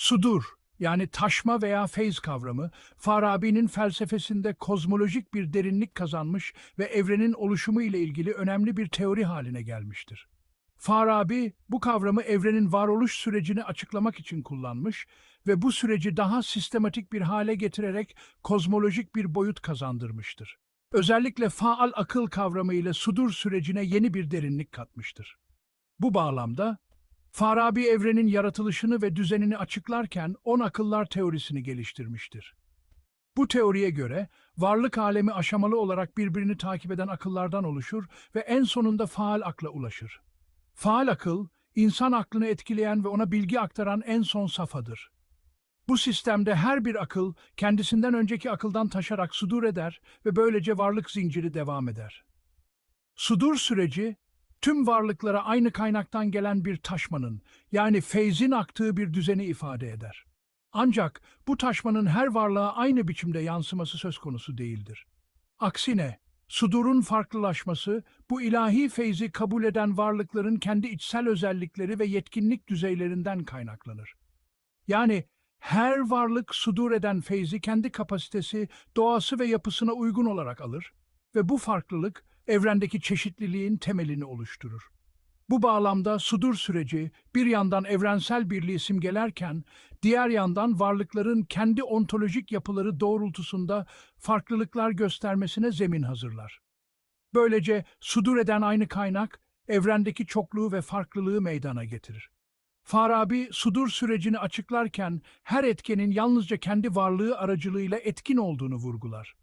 Sudur yani taşma veya feyz kavramı Farabi'nin felsefesinde kozmolojik bir derinlik kazanmış ve evrenin oluşumu ile ilgili önemli bir teori haline gelmiştir. Farabi bu kavramı evrenin varoluş sürecini açıklamak için kullanmış ve bu süreci daha sistematik bir hale getirerek kozmolojik bir boyut kazandırmıştır. Özellikle faal akıl kavramı ile sudur sürecine yeni bir derinlik katmıştır. Bu bağlamda Farabi evrenin yaratılışını ve düzenini açıklarken on akıllar teorisini geliştirmiştir. Bu teoriye göre varlık alemi aşamalı olarak birbirini takip eden akıllardan oluşur ve en sonunda faal akla ulaşır. Faal akıl, insan aklını etkileyen ve ona bilgi aktaran en son safhadır. Bu sistemde her bir akıl kendisinden önceki akıldan taşarak sudur eder ve böylece varlık zinciri devam eder. Sudur süreci, tüm varlıklara aynı kaynaktan gelen bir taşmanın, yani feyzin aktığı bir düzeni ifade eder. Ancak bu taşmanın her varlığa aynı biçimde yansıması söz konusu değildir. Aksine, sudurun farklılaşması, bu ilahi feyzi kabul eden varlıkların kendi içsel özellikleri ve yetkinlik düzeylerinden kaynaklanır. Yani her varlık sudur eden feyzi kendi kapasitesi, doğası ve yapısına uygun olarak alır ve bu farklılık evrendeki çeşitliliğin temelini oluşturur. Bu bağlamda sudur süreci bir yandan evrensel birliği simgelerken, diğer yandan varlıkların kendi ontolojik yapıları doğrultusunda farklılıklar göstermesine zemin hazırlar. Böylece sudur eden aynı kaynak, evrendeki çokluğu ve farklılığı meydana getirir. Farabi, sudur sürecini açıklarken her etkenin yalnızca kendi varlığı aracılığıyla etkin olduğunu vurgular.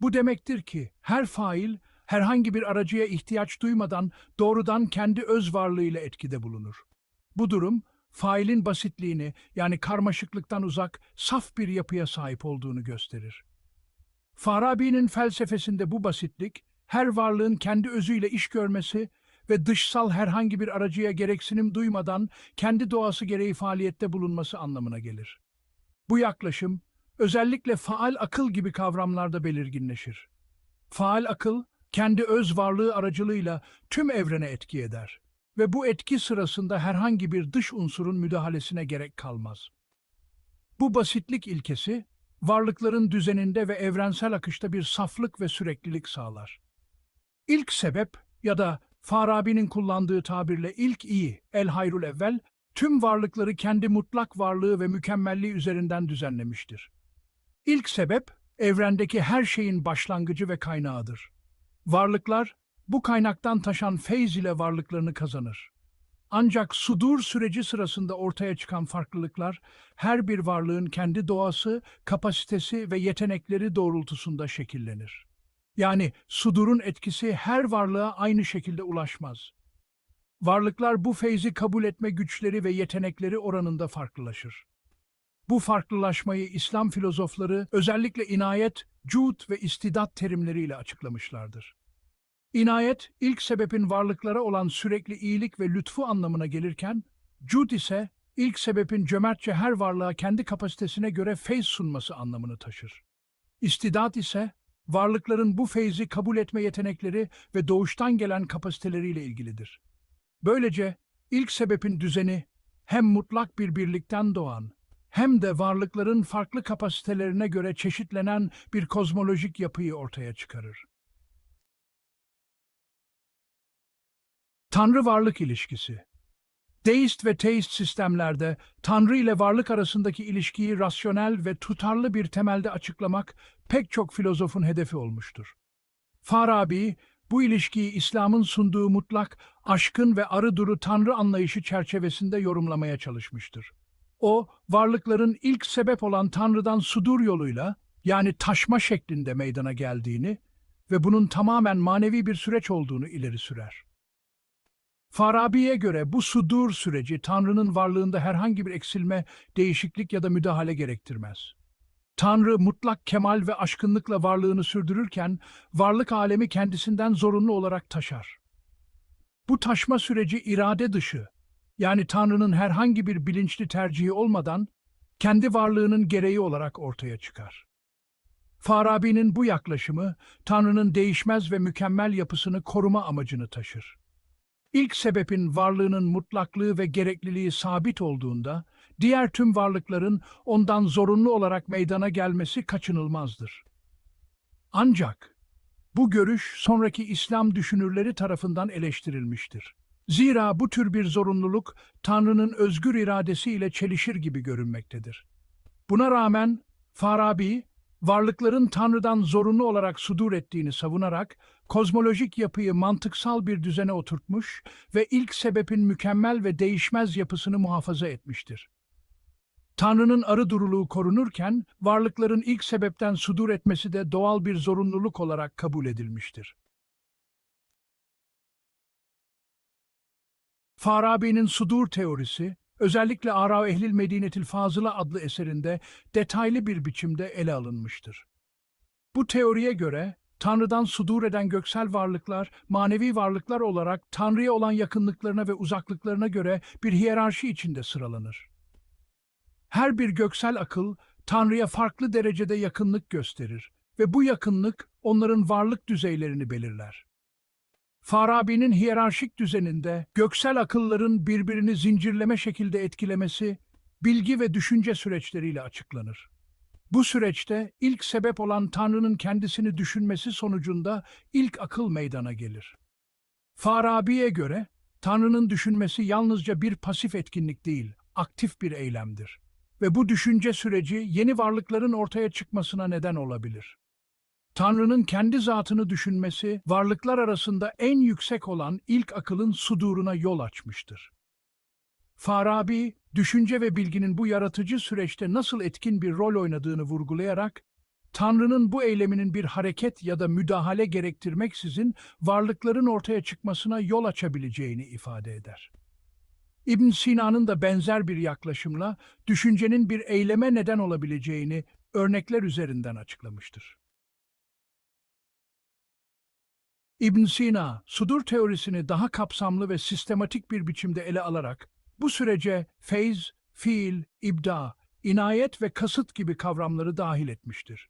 Bu demektir ki her fail, herhangi bir aracıya ihtiyaç duymadan doğrudan kendi öz varlığıyla etkide bulunur. Bu durum, failin basitliğini yani karmaşıklıktan uzak, saf bir yapıya sahip olduğunu gösterir. Farabi'nin felsefesinde bu basitlik, her varlığın kendi özüyle iş görmesi ve dışsal herhangi bir aracıya gereksinim duymadan kendi doğası gereği faaliyette bulunması anlamına gelir. Bu yaklaşım, özellikle faal akıl gibi kavramlarda belirginleşir. Faal akıl, kendi öz varlığı aracılığıyla tüm evrene etki eder ve bu etki sırasında herhangi bir dış unsurun müdahalesine gerek kalmaz. Bu basitlik ilkesi, varlıkların düzeninde ve evrensel akışta bir saflık ve süreklilik sağlar. İlk sebep ya da Farabi'nin kullandığı tabirle ilk iyi, el hayrul evvel, tüm varlıkları kendi mutlak varlığı ve mükemmelliği üzerinden düzenlemiştir. İlk sebep, evrendeki her şeyin başlangıcı ve kaynağıdır. Varlıklar, bu kaynaktan taşan feyz ile varlıklarını kazanır. Ancak sudur süreci sırasında ortaya çıkan farklılıklar, her bir varlığın kendi doğası, kapasitesi ve yetenekleri doğrultusunda şekillenir. Yani sudurun etkisi her varlığa aynı şekilde ulaşmaz. Varlıklar bu feyzi kabul etme güçleri ve yetenekleri oranında farklılaşır. Bu farklılaşmayı İslam filozofları özellikle inayet, cud ve istidat terimleriyle açıklamışlardır. İnayet, ilk sebebin varlıklara olan sürekli iyilik ve lütfu anlamına gelirken, cud ise ilk sebebin cömertçe her varlığa kendi kapasitesine göre feyz sunması anlamını taşır. İstidat ise, varlıkların bu feyzi kabul etme yetenekleri ve doğuştan gelen kapasiteleriyle ilgilidir. Böylece ilk sebebin düzeni hem mutlak bir birlikten doğan hem de varlıkların farklı kapasitelerine göre çeşitlenen bir kozmolojik yapıyı ortaya çıkarır. Tanrı-varlık ilişkisi Deist ve teist sistemlerde Tanrı ile varlık arasındaki ilişkiyi rasyonel ve tutarlı bir temelde açıklamak pek çok filozofun hedefi olmuştur. Farabi, bu ilişkiyi İslam'ın sunduğu mutlak, aşkın ve arı duru Tanrı anlayışı çerçevesinde yorumlamaya çalışmıştır. O, varlıkların ilk sebep olan Tanrı'dan sudur yoluyla, yani taşma şeklinde meydana geldiğini ve bunun tamamen manevi bir süreç olduğunu ileri sürer. Farabi'ye göre bu sudur süreci Tanrı'nın varlığında herhangi bir eksilme, değişiklik ya da müdahale gerektirmez. Tanrı mutlak kemal ve aşkınlıkla varlığını sürdürürken varlık alemi kendisinden zorunlu olarak taşar. Bu taşma süreci irade dışı, yani Tanrı'nın herhangi bir bilinçli tercihi olmadan kendi varlığının gereği olarak ortaya çıkar. Farabi'nin bu yaklaşımı Tanrı'nın değişmez ve mükemmel yapısını koruma amacını taşır. İlk sebebin varlığının mutlaklığı ve gerekliliği sabit olduğunda, diğer tüm varlıkların ondan zorunlu olarak meydana gelmesi kaçınılmazdır. Ancak bu görüş sonraki İslam düşünürleri tarafından eleştirilmiştir. Zira bu tür bir zorunluluk Tanrı'nın özgür iradesiyle çelişir gibi görünmektedir. Buna rağmen Farabi, varlıkların Tanrı'dan zorunlu olarak sudur ettiğini savunarak, kozmolojik yapıyı mantıksal bir düzene oturtmuş ve ilk sebebin mükemmel ve değişmez yapısını muhafaza etmiştir. Tanrı'nın arı duruluğu korunurken, varlıkların ilk sebepten sudur etmesi de doğal bir zorunluluk olarak kabul edilmiştir. Farabi'nin sudur teorisi, özellikle Ara Ehlil Medinetil Fazıla adlı eserinde detaylı bir biçimde ele alınmıştır. Bu teoriye göre, Tanrı'dan sudur eden göksel varlıklar, manevi varlıklar olarak Tanrı'ya olan yakınlıklarına ve uzaklıklarına göre bir hiyerarşi içinde sıralanır. Her bir göksel akıl, Tanrı'ya farklı derecede yakınlık gösterir ve bu yakınlık onların varlık düzeylerini belirler. Farabi'nin hiyerarşik düzeninde göksel akılların birbirini zincirleme şekilde etkilemesi, bilgi ve düşünce süreçleriyle açıklanır. Bu süreçte ilk sebep olan Tanrı'nın kendisini düşünmesi sonucunda ilk akıl meydana gelir. Farabi'ye göre Tanrı'nın düşünmesi yalnızca bir pasif etkinlik değil, aktif bir eylemdir. Ve bu düşünce süreci yeni varlıkların ortaya çıkmasına neden olabilir. Tanrı'nın kendi zatını düşünmesi, varlıklar arasında en yüksek olan ilk akılın suduruna yol açmıştır. Farabi, düşünce ve bilginin bu yaratıcı süreçte nasıl etkin bir rol oynadığını vurgulayarak, Tanrı'nın bu eyleminin bir hareket ya da müdahale gerektirmeksizin varlıkların ortaya çıkmasına yol açabileceğini ifade eder. İbn Sina'nın da benzer bir yaklaşımla düşüncenin bir eyleme neden olabileceğini örnekler üzerinden açıklamıştır. İbn Sina, sudur teorisini daha kapsamlı ve sistematik bir biçimde ele alarak bu sürece feyz, fiil, ibda, inayet ve kasıt gibi kavramları dahil etmiştir.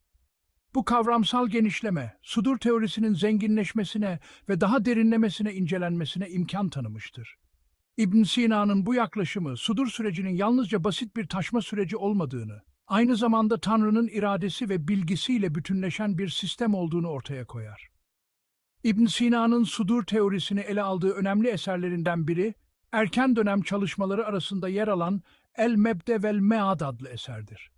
Bu kavramsal genişleme, sudur teorisinin zenginleşmesine ve daha derinlemesine incelenmesine imkan tanımıştır. İbn Sina'nın bu yaklaşımı, sudur sürecinin yalnızca basit bir taşma süreci olmadığını, aynı zamanda Tanrı'nın iradesi ve bilgisiyle bütünleşen bir sistem olduğunu ortaya koyar. İbn Sina'nın sudur teorisini ele aldığı önemli eserlerinden biri, erken dönem çalışmaları arasında yer alan El Mebde vel Mead adlı eserdir.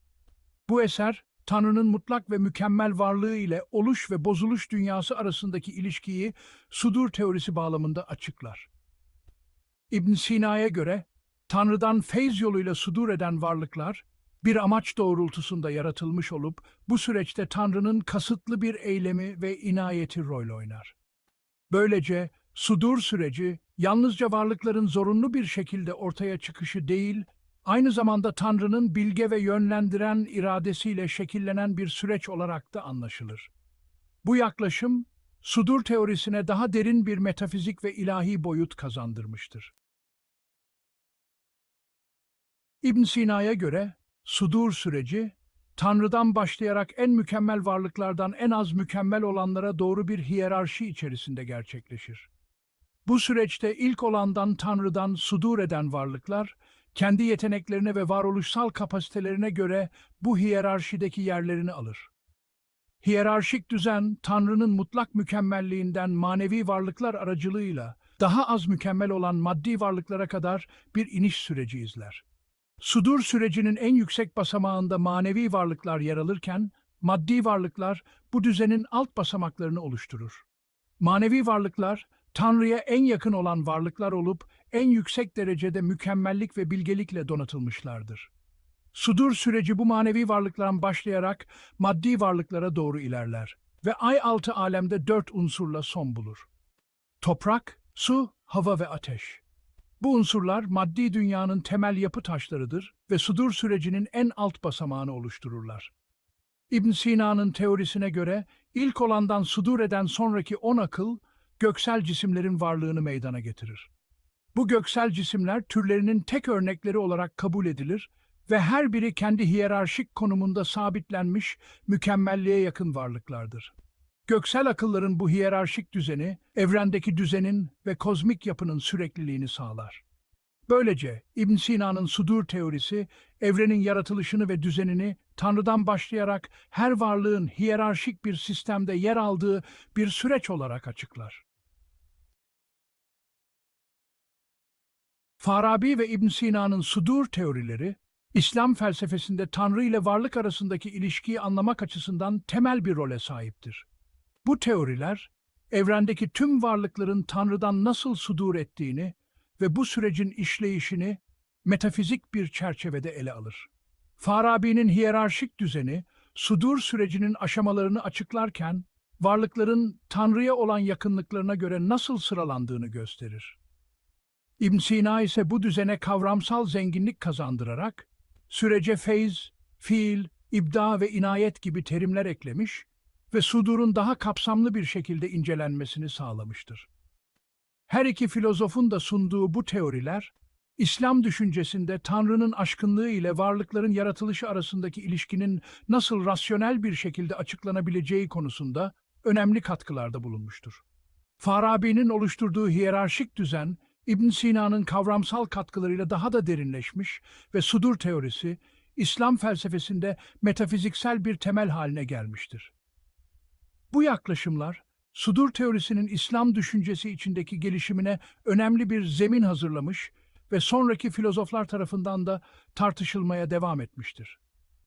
Bu eser, Tanrı'nın mutlak ve mükemmel varlığı ile oluş ve bozuluş dünyası arasındaki ilişkiyi sudur teorisi bağlamında açıklar. İbn Sina'ya göre, Tanrı'dan feyz yoluyla sudur eden varlıklar, bir amaç doğrultusunda yaratılmış olup, bu süreçte Tanrı'nın kasıtlı bir eylemi ve inayeti rol oynar. Böylece, sudur süreci, yalnızca varlıkların zorunlu bir şekilde ortaya çıkışı değil, aynı zamanda Tanrı'nın bilge ve yönlendiren iradesiyle şekillenen bir süreç olarak da anlaşılır. Bu yaklaşım, sudur teorisine daha derin bir metafizik ve ilahi boyut kazandırmıştır. İbn Sina'ya göre sudur süreci, Tanrı'dan başlayarak en mükemmel varlıklardan en az mükemmel olanlara doğru bir hiyerarşi içerisinde gerçekleşir. Bu süreçte ilk olandan Tanrı'dan sudur eden varlıklar, kendi yeteneklerine ve varoluşsal kapasitelerine göre bu hiyerarşideki yerlerini alır. Hiyerarşik düzen, Tanrı'nın mutlak mükemmelliğinden manevi varlıklar aracılığıyla daha az mükemmel olan maddi varlıklara kadar bir iniş süreci izler. Sudur sürecinin en yüksek basamağında manevi varlıklar yer alırken, maddi varlıklar bu düzenin alt basamaklarını oluşturur. Manevi varlıklar, Tanrı'ya en yakın olan varlıklar olup en yüksek derecede mükemmellik ve bilgelikle donatılmışlardır. Sudur süreci bu manevi varlıklardan başlayarak maddi varlıklara doğru ilerler ve ay altı alemde dört unsurla son bulur. Toprak, su, hava ve ateş. Bu unsurlar maddi dünyanın temel yapı taşlarıdır ve sudur sürecinin en alt basamağını oluştururlar. İbn Sina'nın teorisine göre ilk olandan sudur eden sonraki on akıl, göksel cisimlerin varlığını meydana getirir. Bu göksel cisimler türlerinin tek örnekleri olarak kabul edilir ve her biri kendi hiyerarşik konumunda sabitlenmiş, mükemmelliğe yakın varlıklardır. Göksel akılların bu hiyerarşik düzeni, evrendeki düzenin ve kozmik yapının sürekliliğini sağlar. Böylece İbn Sina'nın sudur teorisi, evrenin yaratılışını ve düzenini Tanrı'dan başlayarak her varlığın hiyerarşik bir sistemde yer aldığı bir süreç olarak açıklar. Farabi ve İbn Sina'nın sudur teorileri, İslam felsefesinde Tanrı ile varlık arasındaki ilişkiyi anlamak açısından temel bir role sahiptir. Bu teoriler, evrendeki tüm varlıkların Tanrı'dan nasıl sudur ettiğini ve bu sürecin işleyişini metafizik bir çerçevede ele alır. Farabi'nin hiyerarşik düzeni, sudur sürecinin aşamalarını açıklarken, varlıkların Tanrı'ya olan yakınlıklarına göre nasıl sıralandığını gösterir. İbn Sina ise bu düzene kavramsal zenginlik kazandırarak, sürece feyz, fiil, ibda ve inayet gibi terimler eklemiş ve sudurun daha kapsamlı bir şekilde incelenmesini sağlamıştır. Her iki filozofun da sunduğu bu teoriler, İslam düşüncesinde Tanrı'nın aşkınlığı ile varlıkların yaratılışı arasındaki ilişkinin nasıl rasyonel bir şekilde açıklanabileceği konusunda önemli katkılarda bulunmuştur. Farabi'nin oluşturduğu hiyerarşik düzen, İbn Sina'nın kavramsal katkılarıyla daha da derinleşmiş ve sudur teorisi, İslam felsefesinde metafiziksel bir temel haline gelmiştir. Bu yaklaşımlar, sudur teorisinin İslam düşüncesi içindeki gelişimine önemli bir zemin hazırlamış ve sonraki filozoflar tarafından da tartışılmaya devam etmiştir.